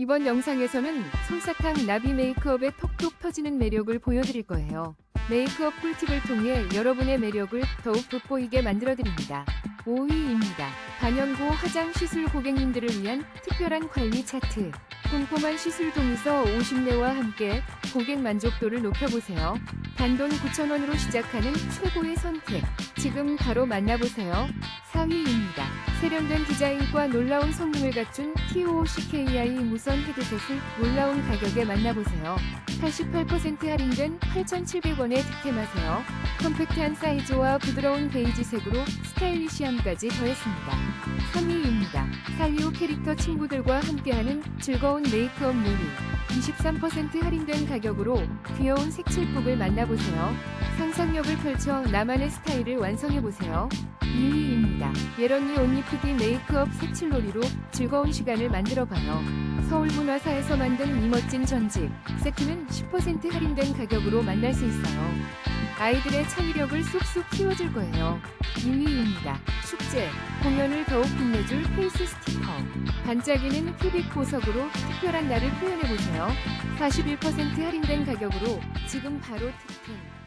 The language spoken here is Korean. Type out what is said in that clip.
이번 영상에서는 솜사탕 나비 메이크업의 톡톡 터지는 매력을 보여드릴 거예요. 메이크업 꿀팁을 통해 여러분의 매력을 더욱 돋보이게 만들어드립니다. 5위입니다. 반영고 화장 시술 고객님들을 위한 특별한 관리 차트. 꼼꼼한 시술 동의서 50내와 함께 고객 만족도를 높여보세요. 단돈 9,000원으로 시작하는 최고의 선택. 지금 바로 만나보세요. 4위입니다. 세련된 디자인과 놀라운 성능을 갖춘 TOCKI 무선 헤드셋을 놀라운 가격에 만나보세요. 88% 할인된 8,700원에 득템하세요. 컴팩트한 사이즈와 부드러운 베이지색으로 스타일리시함까지 더했습니다. 3위입니다. 살리오 캐릭터 친구들과 함께하는 즐거운 메이크업 놀이. 23% 할인된 가격으로 귀여운 색칠북을 만나보세요. 상상력을 펼쳐 나만의 스타일을 완성해보세요. 2위 입니다. 예런니 온리프디 메이크업 색칠놀이로 즐거운 시간을 만들어봐요. 서울문화사에서 만든 이 멋진 전집 세트는 10% 할인된 가격으로 만날 수 있어요. 아이들의 창의력을 쑥쑥 키워줄 거예요. 2위입니다. 축제, 공연을 더욱 빛내줄 페이스 스티커. 반짝이는 큐빅 보석으로 특별한 날을 표현해보세요. 41% 할인된 가격으로 지금 바로 득템.